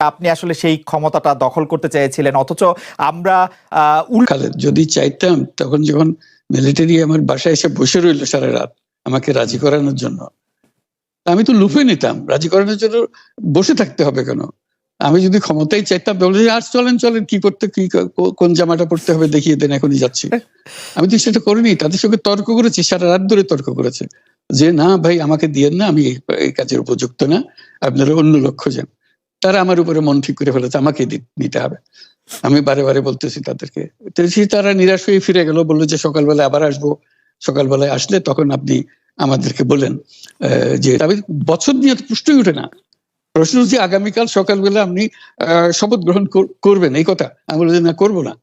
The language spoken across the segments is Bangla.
আপনি আসলে সেই ক্ষমতাটা দখল করতে চেয়েছিলেন অথচ আমরা আহ, উল- যদি চাইতাম তখন যখন মিলিটারি আমার বাসায় এসে বসে রইল সারা রাত আমাকে রাজি করানোর জন্য আমি তো লুফে নিতাম। রাজি করানোর জন্য বসে থাকতে হবে কেন? আমি যদি ক্ষমতাই চাইতাম আর চলেন চলেন কি করতে কি কোন জামাটা পড়তে হবে দেখিয়ে দেন এখনই যাচ্ছি। আমি তো সেটা করিনি তাদের সঙ্গে তর্ক করেছি সারা রাত ধরে তর্ক করেছে। যে না ভাই আমাকে দিয়েন না আমি এই কাজের উপযুক্ত না আপনারা অন্য লক্ষ্য যান। তারা আমার উপরে মন ঠিক করে ফেলেছে আমাকে নিতে হবে। আমি বারে বারে বলতেছি তাদেরকে। তারা নিরাশ হয়ে ফিরে গেল, বলল যে সকালবেলা আবার আসব। সকালবেলায় আসলে তখন আপনি আমাদেরকে বলেন যে বছর নিয়ে প্রশ্নই উঠে না। প্রশ্ন হচ্ছে আগামীকাল সকালবেলা আপনি শপথ গ্রহণ কর- করবেন, এই কথা। আমি বলি যে না, করব না।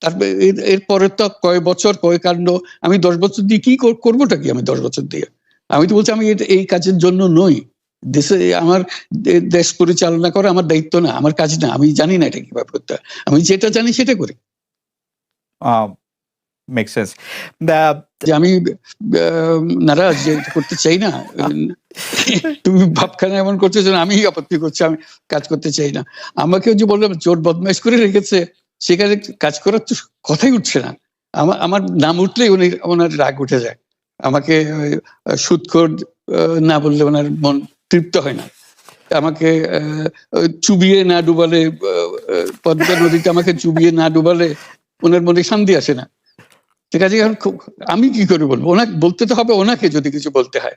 তারপরে এর- এরপরে তো কয় বছর, কয় কাণ্ড, আমি দশ বছর দিয়ে কি কর- করবোটা কি আমি দশ বছর দিয়ে? আমি তো বলছি আমি এই কাজের জন্য নই। দেশে আমার দেশ পরিচালনা করা আমার দায়িত্ব না আমার কাজ না আমি জানি না এটা কীভাবে করতে। আমি যেটা জানি সেটা করি। মেক সেন্স যে আমি নারাজ যে করতে চাই না তুমি ভাবখানা এমন করছ যেন আমি আপত্তি করছি আমি কাজ করতে চাই না। আমাকে যে বললাম চোর বদমাইশ করে রেখেছে সেখানে কাজ করার তো কথাই উঠছে না। আমার আমার নাম উঠলেই উনি ওনার রাগ উঠে যায়। আমাকে আহ, না বললে ওনার মন তৃপ্ত হয় না। আমাকে চুবিয়ে না ডুবালে পদ্মা নদীতে আমাকে চুবিয়ে না ডুবালে ওনার মনে শান্তি আসে না। ঠিক আছে? আমি কি করে বলব? ওনাকে, বলতে তো হবে ওনাকে যদি কিছু বলতে হয়।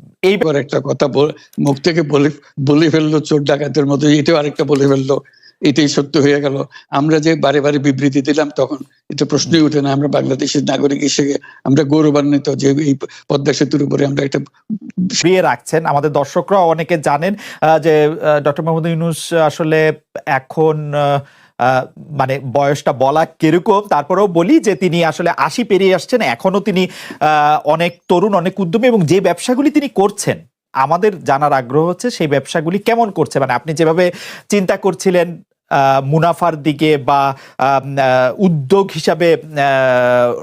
আহ, আহ, এই এবার একটা কথা মুখ থেকে বলে বলে ফেলল চোর ডাকাতের মতো এটাও আরেকটা বলে ফেলল এটাই সত্য হয়ে গেল। আমরা যে বারে বারে বিবৃতি দিলাম তখন এটা প্রশ্নই উঠে না আমরা বাংলাদেশের নাগরিক হিসেবে আমরা গৌরবান্বিত যে এই পদ্মা সেতুর উপরে আমরা একটা বিয়ে রাখছেন। আমাদের দর্শকরা অনেকে জানেন যে ডক্টর মোহাম্মদ ইউনুস আসলে এখন মানে বয়সটা বলা কীরকম, তারপরেও বলি যে তিনি আসলে আশি পেরিয়ে আসছেন, এখনও তিনি অনেক তরুণ, অনেক উদ্যমী এবং যে ব্যবসাগুলি তিনি করছেন, আমাদের জানার আগ্রহ হচ্ছে সেই ব্যবসাগুলি কেমন করছে। মানে আপনি যেভাবে চিন্তা করছিলেন মুনাফার দিকে বা উদ্যোগ হিসাবে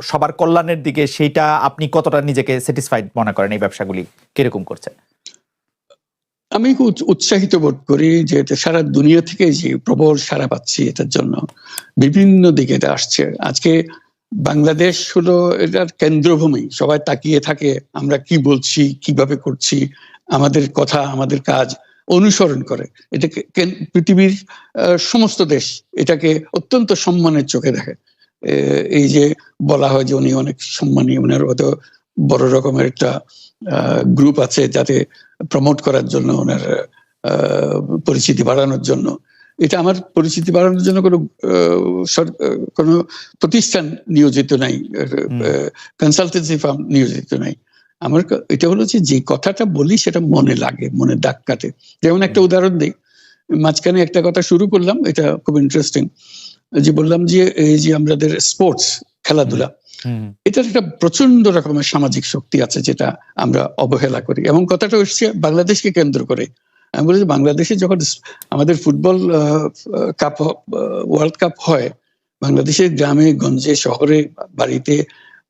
সবার কল্যাণের দিকে সেইটা আপনি কতটা নিজেকে স্যাটিসফাইড মনে করেন এই ব্যবসাগুলি কীরকম করছেন? আমি উৎ- উৎসাহিত বোধ করি যে এটা সারা দুনিয়া থেকে যে প্রবল সারা পাচ্ছি এটার জন্য। বিভিন্ন দিকে এটা আসছে। আজকে বাংলাদেশ হলো এটার কেন্দ্রভূমি। সবাই তাকিয়ে থাকে, আমরা কি বলছি, কীভাবে করছি, আমাদের কথা, আমাদের কাজ অনুসরণ করে। এটাকে পৃথিবীর সমস্ত দেশ এটাকে অত্যন্ত সম্মানের চোখে দেখে। এই যে বলা হয় যে উনি অনেক সম্মানী ওনার অত বড় রকমের একটা গ্রুপ আছে যাতে প্রমোট করার জন্য ওনার পরিচিতি বাড়ানোর জন্য। এটা আমার পরিচিতি বাড়ানোর জন্য কোনো কোনো প্রতিষ্ঠান নিয়োজিত নাই কনসালটেন্সি ফার্ম নিয়োজিত নাই। আমার এটা হলো যে যে কথাটা বলি সেটা মনে লাগে মনে দাগ কাটে। যেমন একটা উদাহরণ দিই মাঝখানে একটা কথা শুরু করলাম এটা খুব ইন্টারেস্টিং যে বললাম যে এই যে আমাদের স্পোর্টস খেলাধুলা। এটার একটা প্রচণ্ড রকমের সামাজিক শক্তি আছে যেটা আমরা অবহেলা করি। এবং কথাটা হচ্ছে বাংলাদেশকে কেন্দ্র করে। আমি বলি বাংলাদেশে যখন আমাদের ফুটবল কাপ ওয়ার্ল্ড কাপ হয় বাংলাদেশের গ্রামে গঞ্জে শহরে বাড়িতে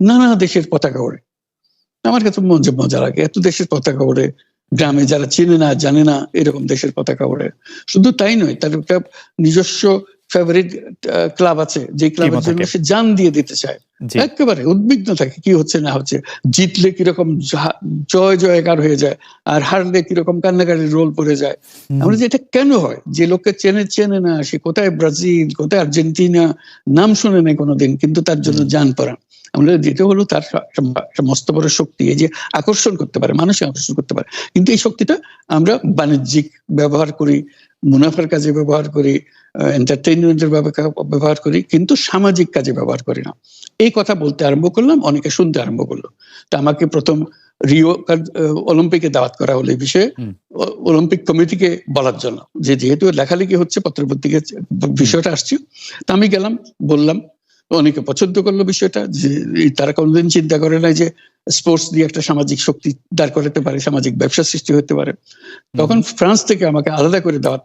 নানা দেশের পতাকা ওড়ে। আমার কাছে মজা মজা লাগে এত দেশের পতাকা ওড়ে গ্রামে যারা চেনে না জানে না এরকম দেশের পতাকা ওড়ে। শুধু তাই নয় তার একটা নিজস্ব ফেভারিট ক্লাব আছে যে ক্লাবের জন্য সে জান দিয়ে দিতে চায়। একেবারে উদ্বিগ্ন থাকে কি হচ্ছে না হচ্ছে। জিতলে কীরকম জয় জয়কার হয়ে যায় আর হারলে কীরকম কান্নাকাটির রোল পড়ে যায়। আমরা যে এটা কেন হয়? যে লোককে চেনে চেনে না সে কোথায় ব্রাজিল কোথায় আর্জেন্টিনা নাম শুনে নেই কোনোদিন কিন্তু তার জন্য জান পড়া আমরা যেটা হলো তার মস্ত বড় শক্তি এই যে আকর্ষণ করতে পারে মানুষকে আকর্ষণ করতে পারে। কিন্তু এই শক্তিটা আমরা বাণিজ্যিক ব্যবহার করি মুনাফার কাজে ব্যবহার করি এন্টারটেইনমেন্টের ব্যবহার করি কিন্তু সামাজিক কাজে ব্যবহার করি না। এই কথা বলতে আরম্ভ করলাম অনেকে শুনতে আরম্ভ করল। তা আমাকে প্রথম রিও অলিম্পিকে দাওয়াত করা হলো এই বিষয়ে। অলিম্পিক কমিটিকে বলার জন্য। যে যেহেতু লেখালেখি হচ্ছে পত্রপত্রিকা বিষয়টা আসছে। তা আমি গেলাম বললাম অনেকে পছন্দ করল বিষয়টা যে তারা কোনোদিন চিন্তা করে না যে স্পোর্টস দিয়ে একটা সামাজিক শক্তি দাঁড় করাতে পারে সামাজিক ব্যবসা সৃষ্টি হতে পারে। তখন ফ্রান্স থেকে আমাকে আলাদা করে দাওয়াত